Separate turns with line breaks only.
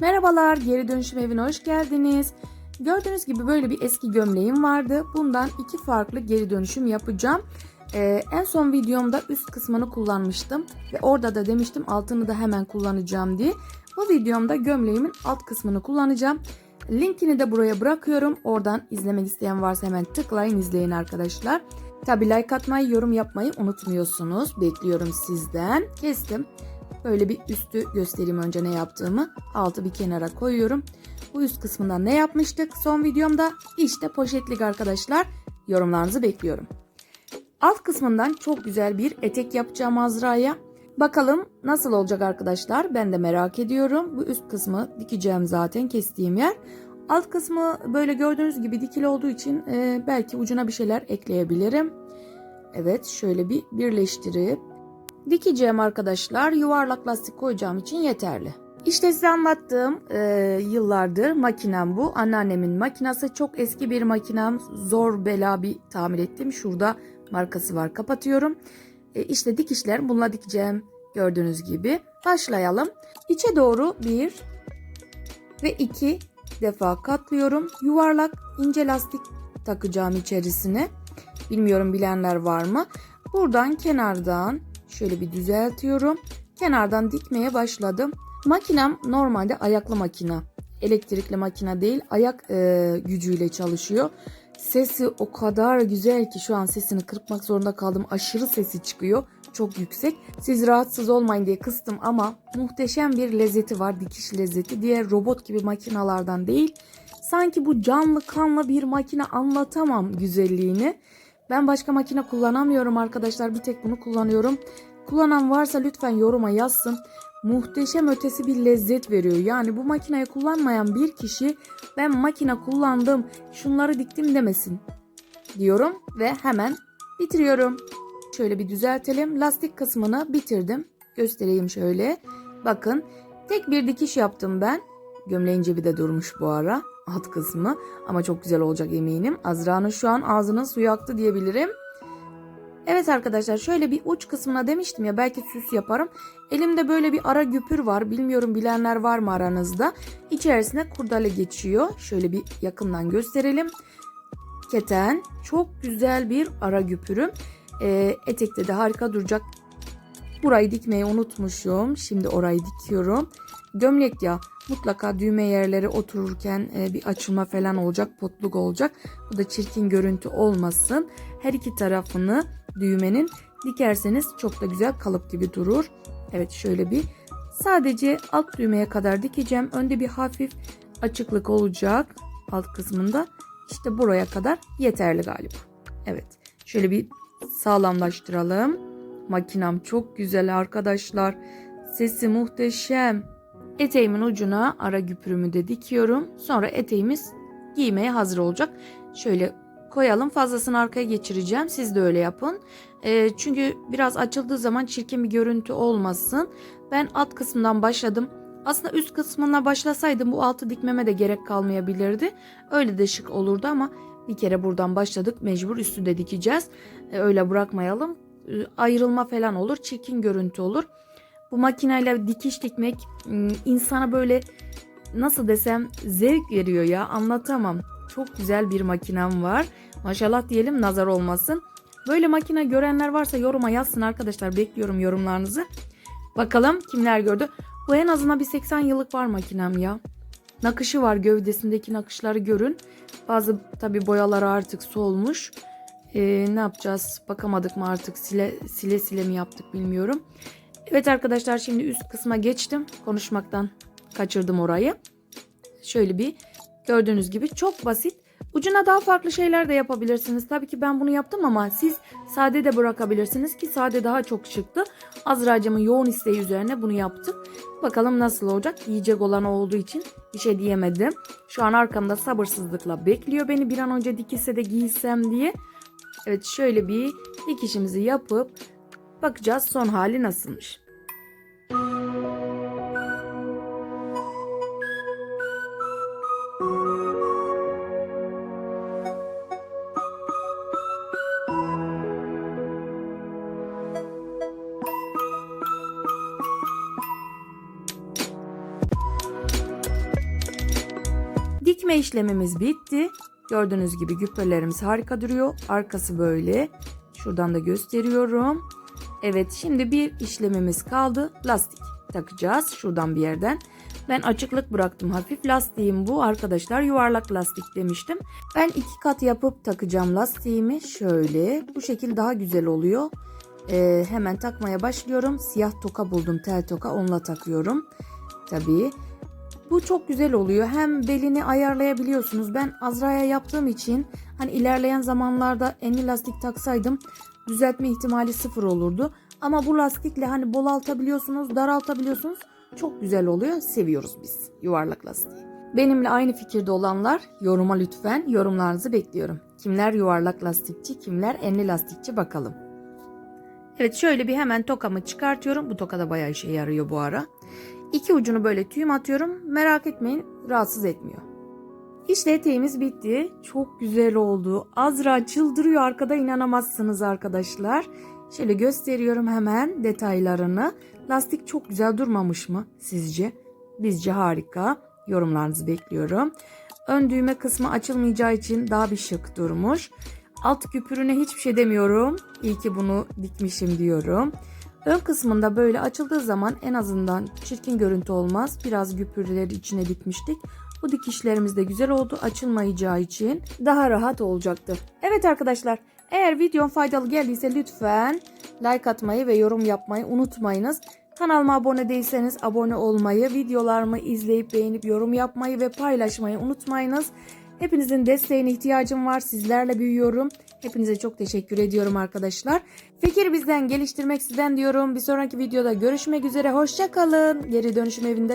Merhabalar, geri dönüşüm evine hoş geldiniz. Gördüğünüz gibi böyle bir eski gömleğim vardı. Bundan iki farklı geri dönüşüm yapacağım. Ee, en son videomda üst kısmını kullanmıştım ve orada da demiştim altını da hemen kullanacağım diye. Bu videomda gömleğimin alt kısmını kullanacağım. Linkini de buraya bırakıyorum. Oradan izlemek isteyen varsa hemen tıklayın izleyin arkadaşlar. Tabi like atmayı, yorum yapmayı unutmuyorsunuz. Bekliyorum sizden. Kestim. Böyle bir üstü göstereyim önce ne yaptığımı. Altı bir kenara koyuyorum. Bu üst kısmından ne yapmıştık son videomda? İşte poşetlik arkadaşlar. Yorumlarınızı bekliyorum. Alt kısmından çok güzel bir etek yapacağım Azra'ya. Bakalım nasıl olacak arkadaşlar? Ben de merak ediyorum. Bu üst kısmı dikeceğim zaten kestiğim yer. Alt kısmı böyle gördüğünüz gibi dikili olduğu için e, belki ucuna bir şeyler ekleyebilirim. Evet şöyle bir birleştirip dikeceğim arkadaşlar. Yuvarlak lastik koyacağım için yeterli. İşte size anlattığım e, yıllardır makinem bu. Anneannemin makinası çok eski bir makinem. Zor bela bir tamir ettim. Şurada markası var kapatıyorum. E, işte dikişler bununla dikeceğim gördüğünüz gibi. Başlayalım. İçe doğru bir ve iki defa katlıyorum. Yuvarlak ince lastik takacağım içerisine. Bilmiyorum bilenler var mı? Buradan kenardan şöyle bir düzeltiyorum. Kenardan dikmeye başladım. Makinem normalde ayaklı makina. Elektrikli makine değil ayak e, gücüyle çalışıyor. Sesi o kadar güzel ki şu an sesini kırpmak zorunda kaldım. Aşırı sesi çıkıyor. Çok yüksek. Siz rahatsız olmayın diye kıstım ama muhteşem bir lezzeti var. Dikiş lezzeti. Diğer robot gibi makinalardan değil. Sanki bu canlı kanlı bir makine anlatamam güzelliğini. Ben başka makine kullanamıyorum arkadaşlar. Bir tek bunu kullanıyorum. Kullanan varsa lütfen yoruma yazsın. Muhteşem ötesi bir lezzet veriyor. Yani bu makineyi kullanmayan bir kişi ben makine kullandım, şunları diktim demesin diyorum ve hemen bitiriyorum. Şöyle bir düzeltelim. Lastik kısmını bitirdim. Göstereyim şöyle. Bakın tek bir dikiş yaptım ben. Gömleğin cebi de durmuş bu ara alt kısmı ama çok güzel olacak eminim. Azra'nın şu an ağzının suyu aktı diyebilirim. Evet arkadaşlar şöyle bir uç kısmına demiştim ya belki süs yaparım. Elimde böyle bir ara güpür var. Bilmiyorum bilenler var mı aranızda. İçerisine kurdale geçiyor. Şöyle bir yakından gösterelim. Keten çok güzel bir ara güpürüm. Ee, etekte de harika duracak. Burayı dikmeyi unutmuşum. Şimdi orayı dikiyorum. Gömlek ya mutlaka düğme yerleri otururken e, bir açılma falan olacak. Potluk olacak. Bu da çirkin görüntü olmasın. Her iki tarafını düğmenin dikerseniz çok da güzel kalıp gibi durur. Evet şöyle bir sadece alt düğmeye kadar dikeceğim. Önde bir hafif açıklık olacak alt kısmında. İşte buraya kadar yeterli galiba. Evet şöyle bir sağlamlaştıralım. Makinam çok güzel arkadaşlar. Sesi muhteşem. Eteğimin ucuna ara güpürümü de dikiyorum. Sonra eteğimiz giymeye hazır olacak. Şöyle koyalım. Fazlasını arkaya geçireceğim. Siz de öyle yapın. E, çünkü biraz açıldığı zaman çirkin bir görüntü olmasın. Ben alt kısmından başladım. Aslında üst kısmına başlasaydım bu altı dikmeme de gerek kalmayabilirdi. Öyle de şık olurdu ama bir kere buradan başladık. Mecbur üstü de dikeceğiz. E, öyle bırakmayalım. E, ayrılma falan olur. Çirkin görüntü olur. Bu makineyle dikiş dikmek insana böyle nasıl desem zevk veriyor ya anlatamam. Çok güzel bir makinem var. Maşallah diyelim nazar olmasın. Böyle makine görenler varsa yoruma yazsın arkadaşlar. Bekliyorum yorumlarınızı. Bakalım kimler gördü. Bu en azından bir 80 yıllık var makinem ya. Nakışı var gövdesindeki nakışları görün. Bazı tabi boyaları artık solmuş. Ee, ne yapacağız bakamadık mı artık sile sile sile mi yaptık bilmiyorum. Evet arkadaşlar şimdi üst kısma geçtim. Konuşmaktan kaçırdım orayı. Şöyle bir gördüğünüz gibi çok basit. Ucuna daha farklı şeyler de yapabilirsiniz. Tabii ki ben bunu yaptım ama siz sade de bırakabilirsiniz ki sade daha çok çıktı. Azra'cımın yoğun isteği üzerine bunu yaptım. Bakalım nasıl olacak. Yiyecek olan olduğu için bir şey diyemedim. Şu an arkamda sabırsızlıkla bekliyor beni bir an önce dikilse de giysem diye. Evet şöyle bir dikişimizi yapıp bakacağız son hali nasılmış. Dikme işlemimiz bitti. Gördüğünüz gibi güppelerimiz harika duruyor. Arkası böyle. Şuradan da gösteriyorum. Evet şimdi bir işlemimiz kaldı. Lastik takacağız şuradan bir yerden. Ben açıklık bıraktım. Hafif lastiğim bu. Arkadaşlar yuvarlak lastik demiştim. Ben iki kat yapıp takacağım lastiğimi. Şöyle. Bu şekil daha güzel oluyor. Ee, hemen takmaya başlıyorum. Siyah toka buldum. Tel toka. Onunla takıyorum. Tabii. Bu çok güzel oluyor. Hem belini ayarlayabiliyorsunuz. Ben Azra'ya yaptığım için hani ilerleyen zamanlarda enli lastik taksaydım düzeltme ihtimali sıfır olurdu. Ama bu lastikle hani bolaltabiliyorsunuz, daraltabiliyorsunuz. Çok güzel oluyor. Seviyoruz biz yuvarlak lastiği. Benimle aynı fikirde olanlar yoruma lütfen yorumlarınızı bekliyorum. Kimler yuvarlak lastikçi, kimler enli lastikçi bakalım. Evet şöyle bir hemen tokamı çıkartıyorum. Bu toka da bayağı işe yarıyor bu ara. İki ucunu böyle tüyüm atıyorum. Merak etmeyin rahatsız etmiyor. İşte eteğimiz bitti. Çok güzel oldu. Azra çıldırıyor arkada inanamazsınız arkadaşlar. Şöyle gösteriyorum hemen detaylarını. Lastik çok güzel durmamış mı sizce? Bizce harika. Yorumlarınızı bekliyorum. Ön düğme kısmı açılmayacağı için daha bir şık durmuş. Alt küpürüne hiçbir şey demiyorum. İyi ki bunu dikmişim diyorum. Ön kısmında böyle açıldığı zaman en azından çirkin görüntü olmaz. Biraz güpürleri içine dikmiştik. Bu dikişlerimiz de güzel oldu. Açılmayacağı için daha rahat olacaktır. Evet arkadaşlar eğer videom faydalı geldiyse lütfen like atmayı ve yorum yapmayı unutmayınız. Kanalıma abone değilseniz abone olmayı, videolarımı izleyip beğenip yorum yapmayı ve paylaşmayı unutmayınız. Hepinizin desteğine ihtiyacım var. Sizlerle büyüyorum. Hepinize çok teşekkür ediyorum arkadaşlar. Fikir bizden, geliştirmek sizden diyorum. Bir sonraki videoda görüşmek üzere. Hoşça kalın. Geri dönüşüm evinde kalın.